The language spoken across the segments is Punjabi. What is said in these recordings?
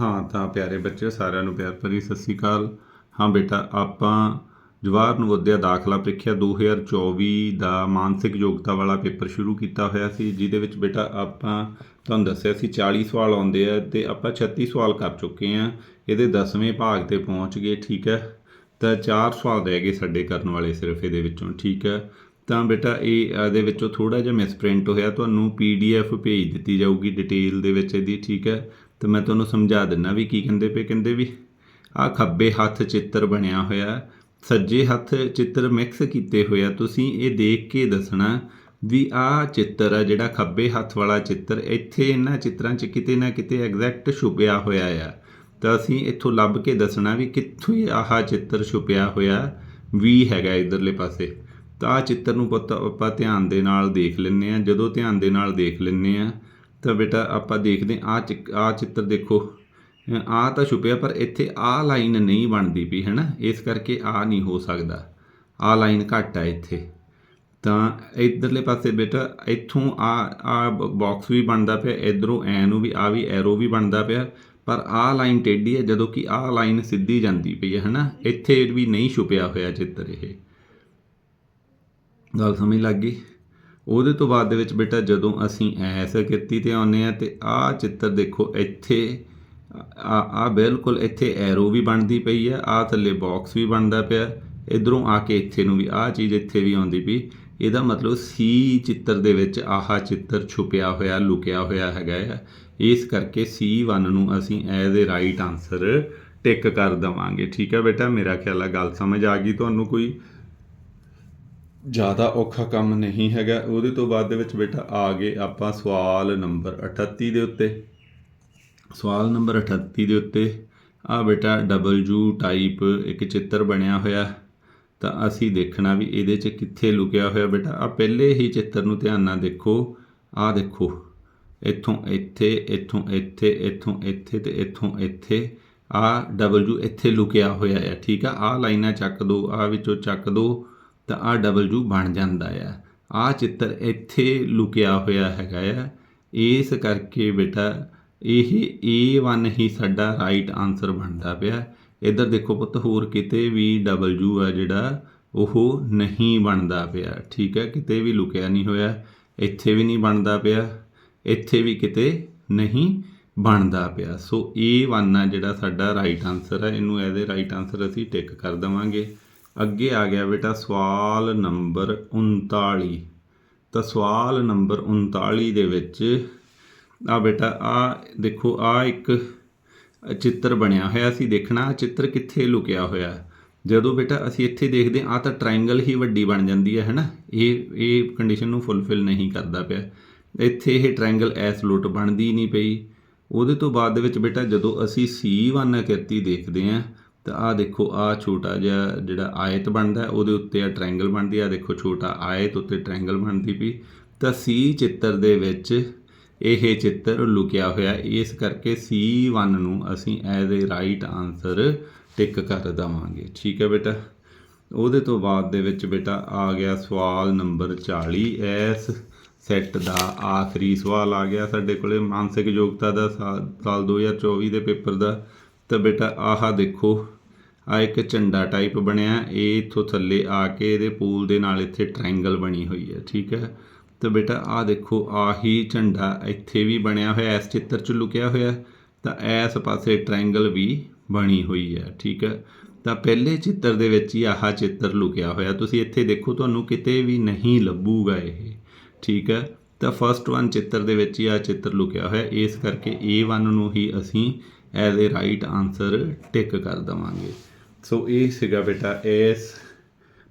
ਹਾਂ, ਤਾਂ ਪਿਆਰੇ ਬੱਚਿਓ, ਸਾਰਿਆਂ ਨੂੰ ਪਿਆਰ ਭਰੀ ਸਤਿ ਸ਼੍ਰੀ ਅਕਾਲ। ਹਾਂ ਬੇਟਾ, ਆਪਾਂ ਜਵਾਹਰ ਨਵੋਦਿਆ ਦਾਖਲਾ ਪ੍ਰੀਖਿਆ 2024 ਦਾ ਮਾਨਸਿਕ ਯੋਗਤਾ ਵਾਲਾ ਪੇਪਰ ਸ਼ੁਰੂ ਕੀਤਾ ਹੋਇਆ ਸੀ, ਜਿਹਦੇ ਵਿੱਚ ਬੇਟਾ ਆਪਾਂ ਤੁਹਾਨੂੰ ਦੱਸਿਆ ਸੀ 40 ਸਵਾਲ ਆਉਂਦੇ ਆ ਤੇ ਆਪਾਂ 36 ਸਵਾਲ ਕਰ ਚੁੱਕੇ ਆ। ਇਹਦੇ 10ਵੇਂ ਭਾਗ ਤੇ ਪਹੁੰਚ ਗਏ, ਠੀਕ ਹੈ? ਤਾਂ ਚਾਰ ਸਵਾਲ ਰਹਿ ਗਏ ਸਾਡੇ ਕਰਨ ਵਾਲੇ ਸਿਰਫ ਇਹਦੇ ਵਿੱਚੋਂ, ਠੀਕ ਹੈ? ਤਾਂ ਬੇਟਾ, ਇਹ ਇਹਦੇ ਵਿੱਚੋਂ ਥੋੜਾ ਜਿਹਾ ਮਿਸਪ੍ਰਿੰਟ ਹੋਇਆ, ਤੁਹਾਨੂੰ ਪੀਡੀਐਫ ਭੇਜ ਦਿੱਤੀ ਜਾਊਗੀ ਡਿਟੇਲ ਦੇ ਵਿੱਚ ਇਹਦੀ, ਠੀਕ ਹੈ? ਤੇ ਮੈਂ ਤੁਹਾਨੂੰ ਸਮਝਾ ਦਿੰਨਾ ਵੀ ਕੀ ਕਹਿੰਦੇ ਪਏ, ਕਹਿੰਦੇ ਵੀ ਆ ਖੱਬੇ ਹੱਥ ਚਿੱਤਰ ਬਣਿਆ ਹੋਇਆ ਸੱਜੇ ਹੱਥ ਚਿੱਤਰ ਮਿਕਸ ਕੀਤੇ ਹੋਇਆ ਤੁਸੀਂ ਇਹ ਦੇਖ ਕੇ ਦੱਸਣਾ ਵੀ ਆ ਚਿੱਤਰ ਆ ਜਿਹੜਾ ਖੱਬੇ ਹੱਥ ਵਾਲਾ ਚਿੱਤਰ, ਇੱਥੇ ਇਹਨਾਂ ਚਿੱਤਰਾਂ 'ਚ ਕਿਤੇ ਨਾ ਕਿਤੇ ਐਗਜ਼ੈਕਟ ਛੁਪਿਆ ਹੋਇਆ ਆ। ਤਾਂ ਅਸੀਂ ਇੱਥੋਂ ਲੱਭ ਕੇ ਦੱਸਣਾ ਵੀ ਕਿੱਥੋਂ ਇਹ ਆਹ ਚਿੱਤਰ ਛੁਪਿਆ ਹੋਇਆ ਵੀ ਹੈਗਾ ਇਧਰਲੇ ਪਾਸੇ। ਤਾਂ ਆ ਚਿੱਤਰ ਨੂੰ ਪੁੱਤ ਆਪਾਂ ਧਿਆਨ ਦੇ ਨਾਲ ਦੇਖ ਲੈਂਦੇ ਆ ਜਦੋਂ ਧਿਆਨ ਦੇ ਨਾਲ ਦੇਖ ਲੈਂਦੇ ਆ ਤਾਂ ਬੇਟਾ ਆਪਾਂ ਦੇਖਦੇ ਆ ਆ ਚਿੱਤਰ ਦੇਖੋ। ਆ ਤਾਂ ਛੁਪਿਆ, ਪਰ ਇੱਥੇ ਆ ਲਾਈਨ ਨਹੀਂ ਬਣਦੀ ਪਈ ਹੈ ਨਾ ਇਸ ਕਰਕੇ ਆ ਨਹੀਂ ਹੋ ਸਕਦਾ। ਆ ਲਾਈਨ ਘੱਟ ਆ ਇੱਥੇ। ਤਾਂ ਇਧਰਲੇ ਪਾਸੇ ਬੇਟਾ, ਇੱਥੋਂ ਆ ਆ ਬਾਕਸ ਵੀ ਬਣਦਾ ਪਿਆ, ਇਧਰੋਂ ਐ ਨੂੰ ਵੀ ਆ ਵੀ ਐਰੋ ਵੀ ਬਣਦਾ ਪਿਆ। ਪਰ ਆ ਲਾਈਨ ਟੇਢੀ ਹੈ ਜਦੋਂ ਕਿ ਆ ਲਾਈਨ ਸਿੱਧੀ ਜਾਂਦੀ ਪਈ ਹੈ ਹਨਾ? ਇੱਥੇ ਵੀ ਨਹੀਂ ਛੁਪਿਆ ਹੋਇਆ ਚਿੱਤਰ ਇਹ। ਗੱਲ ਸਮਝ ਲੱਗ ਗਈ? ਉਹਦੇ ਤੋਂ ਬਾਅਦ ਦੇ ਵਿੱਚ ਬੇਟਾ ਜਦੋਂ ਅਸੀਂ ਐਸ ਕਿਰਤੀ ਤੇ ਆਉਨੇ ਆ ਤੇ ਆਹ ਚਿੱਤਰ ਦੇਖੋ, ਇੱਥੇ ਆ ਆ ਬਿਲਕੁਲ ਇੱਥੇ ਐਰੋ ਵੀ ਬਣਦੀ ਪਈ ਹੈ ਆ ਥੱਲੇ ਬਾਕਸ ਵੀ ਬਣਦਾ ਪਿਆ ਇਧਰੋਂ ਆ ਕੇ ਇੱਥੇ ਨੂੰ ਵੀ ਆ ਚੀਜ਼ ਇੱਥੇ ਵੀ ਆਉਂਦੀ ਪਈ। ਇਹਦਾ ਮਤਲਬ ਸੀ ਚਿੱਤਰ ਦੇ ਵਿੱਚ ਆਹਾ ਚਿੱਤਰ ਛੁਪਿਆ ਹੋਇਆ, ਲੁਕਿਆ ਹੋਇਆ ਹੈਗਾ ਹੈ ਇਸ ਕਰਕੇ C1 ਨੂੰ ਅਸੀਂ as a right answer tick ਕਰ ਦਵਾਂਗੇ। ਠੀਕ ਹੈ ਬੇਟਾ, ਮੇਰਾ ਖਿਆਲ ਆ, ਗੱਲ ਸਮਝ ਆ ਗਈ ਤੁਹਾਨੂੰ ਕੋਈ? ਜ਼ਿਆਦਾ ਔਖਾ ਕੰਮ ਨਹੀਂ ਹੈਗਾ। ਉਹਦੇ ਤੋਂ ਬਾਅਦ ਦੇ ਵਿੱਚ ਬੇਟਾ ਆ ਗਏ ਆਪਾਂ ਸਵਾਲ ਨੰਬਰ 38 ਦੇ ਉੱਤੇ। ਸਵਾਲ ਨੰਬਰ 38 ਦੇ ਉੱਤੇ, ਆ ਬੇਟਾ ਡਬਲਯੂ ਟਾਈਪ ਇੱਕ ਚਿੱਤਰ ਬਣਿਆ ਹੋਇਆ। ਤਾਂ ਅਸੀਂ ਦੇਖਣਾ ਵੀ ਇਹਦੇ 'ਚ ਕਿੱਥੇ ਲੁਕਿਆ ਹੋਇਆ ਬੇਟਾ। ਆ ਪਹਿਲੇ ਹੀ ਚਿੱਤਰ ਨੂੰ ਧਿਆਨ ਨਾਲ ਦੇਖੋ। ਆ ਦੇਖੋ। ਇੱਥੋਂ ਇੱਥੇ ਇੱਥੋਂ ਇੱਥੇ ਇੱਥੋਂ ਇੱਥੇ ਤੇ ਇੱਥੋਂ ਇੱਥੇ। ਆ ਡਬਲਯੂ ਇੱਥੇ ਲੁਕਿਆ ਹੋਇਆ ਹੈ ਠੀਕ ਆ? ਆ ਲਾਈਨਾਂ ਚੱਕ ਦੋ, ਆ ਵਿੱਚੋਂ ਚੱਕ ਦੋ। ਤਾਂ ਆ ਡਬਲਯੂ ਬਣ ਜਾਂਦਾ ਆ। ਆ ਚਿੱਤਰ ਇੱਥੇ ਲੁਕਿਆ ਹੋਇਆ ਹੈਗਾ ਆ। ਇਸ ਕਰਕੇ ਬੇਟਾ, ਇਹ A1 ਹੀ ਸਾਡਾ ਰਾਈਟ ਆਨਸਰ ਬਣਦਾ ਪਿਆ। ਇਧਰ ਦੇਖੋ ਪੁੱਤ, ਹੋਰ ਕਿਤੇ ਵੀ W ਆ ਜਿਹੜਾ, ਉਹ ਨਹੀਂ ਬਣਦਾ ਪਿਆ। ਠੀਕ ਹੈ ਕਿਤੇ ਵੀ ਲੁਕਿਆ ਨਹੀਂ ਹੋਇਆ, ਇੱਥੇ ਵੀ ਨਹੀਂ ਬਣਦਾ ਪਿਆ, ਇੱਥੇ ਵੀ ਕਿਤੇ ਨਹੀਂ ਬਣਦਾ ਪਿਆ। ਸੋ A1 ਆ ਜਿਹੜਾ ਸਾਡਾ ਰਾਈਟ ਆਨਸਰ ਹੈ ਇਹਨੂੰ ਐਜ਼ ਰਾਈਟ ਆਨਸਰ ਅਸੀਂ ਟਿਕ ਕਰ ਦਵਾਂਗੇ। ਅੱਗੇ ਆ ਗਿਆ ਬੇਟਾ ਸਵਾਲ ਨੰਬਰ 39 ਤਾਂ ਸਵਾਲ ਨੰਬਰ 39 ਦੇ ਵਿੱਚ ਆ ਬੇਟਾ, ਆ ਦੇਖੋ, ਆ ਇੱਕ ਚਿੱਤਰ ਬਣਿਆ ਹੋਇਆ ਸੀ ਦੇਖਣਾ ਆ ਚਿੱਤਰ ਕਿੱਥੇ ਲੁਕਿਆ ਹੋਇਆ। ਜਦੋਂ ਬੇਟਾ ਅਸੀਂ ਇੱਥੇ ਦੇਖਦੇ ਆ ਤਾਂ ਟ੍ਰਾਇੰਗਲ ਹੀ ਵੱਡੀ ਬਣ ਜਾਂਦੀ ਹੈ, ਹੈਨਾ? ਇਹ ਇਹ ਕੰਡੀਸ਼ਨ ਨੂੰ ਫੁੱਲਫਿਲ ਨਹੀਂ ਕਰਦਾ ਪਿਆ। ਇੱਥੇ ਇਹ ਟ੍ਰਾਇੰਗਲ ਐਸ ਲੋਟ ਬਣਦੀ ਨਹੀਂ ਪਈ। ਉਹਦੇ ਤੋਂ ਬਾਅਦ ਦੇ ਵਿੱਚ ਬੇਟਾ ਜਦੋਂ ਅਸੀਂ C1 ਆਕ੍ਰਿਤੀ ਦੇਖਦੇ ਆ ਤਾਂ ਆਹ ਦੇਖੋ ਆ ਛੋਟਾ ਜਿਹਾ ਜਿਹੜਾ ਆਇਤ ਬਣਦਾ, ਉਹਦੇ ਉੱਤੇ ਆ ਟ੍ਰਾਇੰਗਲ ਬਣਦੀ ਆ। ਦੇਖੋ, ਛੋਟਾ ਆਇਤ ਉੱਤੇ ਟ੍ਰਾਇੰਗਲ ਬਣਦੀ ਵੀ ਤਾਂ ਸੀ ਚਿੱਤਰ ਦੇ ਵਿੱਚ ਇਹ ਚਿੱਤਰ ਲੁਕਿਆ ਹੋਇਆ। ਇਸ ਕਰਕੇ C1 ਨੂੰ ਅਸੀਂ as a right answer tick ਕਰ ਦਵਾਂਗੇ। ਠੀਕ ਹੈ ਬੇਟਾ? ਉਹਦੇ ਤੋਂ ਬਾਅਦ ਦੇ ਵਿੱਚ ਬੇਟਾ ਆ ਗਿਆ ਸਵਾਲ ਨੰਬਰ 40 ਐਸ ਸੈੱਟ ਦਾ ਆਖਰੀ ਸਵਾਲ ਆ ਗਿਆ ਸਾਡੇ ਕੋਲੇ। ਮਾਨਸਿਕ ਯੋਗਤਾ ਦਾ ਸਾਲ 2024 ਦੇ ਪੇਪਰ ਦਾ। ਤਾਂ ਬੇਟਾ, ਆਹ ਦੇਖੋ ਆ ਇੱਕ ਝੰਡਾ ਟਾਈਪ ਬਣਿਆ। ਇਹ ਇਥੋਂ ਥੱਲੇ ਆ ਕੇ ਇਹਦੇ ਪੂਲ ਦੇ ਨਾਲ ਇੱਥੇ ਟ੍ਰਾਇੰਗਲ ਬਣੀ ਹੋਈ ਹੈ, ਠੀਕ ਹੈ? ਤਾਂ ਬੇਟਾ ਆ ਦੇਖੋ, ਆਹੀ ਝੰਡਾ ਇੱਥੇ ਵੀ ਬਣਿਆ ਹੋਇਆ, ਇਸ ਚਿੱਤਰ 'ਚ ਲੁਕਿਆ ਹੋਇਆ। ਤਾਂ ਇਸ ਪਾਸੇ ਟ੍ਰਾਇੰਗਲ ਵੀ ਬਣੀ ਹੋਈ ਹੈ, ਠੀਕ ਹੈ? ਤਾਂ ਪਹਿਲੇ ਚਿੱਤਰ ਦੇ ਵਿੱਚ ਹੀ ਆਹ ਚਿੱਤਰ ਲੁਕਿਆ ਹੋਇਆ। ਤੁਸੀਂ ਇੱਥੇ ਦੇਖੋ, ਤੁਹਾਨੂੰ ਕਿਤੇ ਵੀ ਨਹੀਂ ਲੱਭੂਗਾ ਇਹ, ਠੀਕ ਹੈ? ਤਾਂ ਫਰਸਟ ਵਨ ਚਿੱਤਰ ਦੇ ਵਿੱਚ ਹੀ ਆ ਚਿੱਤਰ ਲੁਕਿਆ ਹੋਇਆ ਇਸ ਕਰਕੇ A1 ਨੂੰ ਹੀ ਅਸੀਂ as a right answer tick ਕਰ ਦਵਾਂਗੇ। ਸੋ ਇਹ ਸੀਗਾ ਬੇਟਾ ਇਸ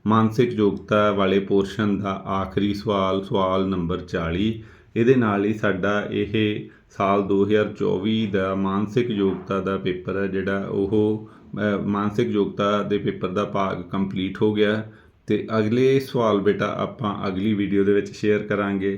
ਮਾਨਸਿਕ ਯੋਗਤਾ ਵਾਲੇ ਪੋਰਸ਼ਨ ਦਾ ਆਖਰੀ ਸਵਾਲ ਸਵਾਲ ਨੰਬਰ 40 ਇਹਦੇ ਨਾਲ ਹੀ ਸਾਡਾ ਇਹ ਸਾਲ 2024 ਦਾ ਮਾਨਸਿਕ ਯੋਗਤਾ ਦਾ ਪੇਪਰ ਹੈ, ਜਿਹੜਾ ਉਹ ਮਾਨਸਿਕ ਯੋਗਤਾ ਦੇ ਪੇਪਰ ਦਾ ਭਾਗ ਕੰਪਲੀਟ ਹੋ ਗਿਆ। ਤੇ ਅਗਲੇ ਸਵਾਲ ਬੇਟਾ ਆਪਾਂ ਅਗਲੀ ਵੀਡੀਓ ਦੇ ਵਿੱਚ ਸ਼ੇਅਰ ਕਰਾਂਗੇ।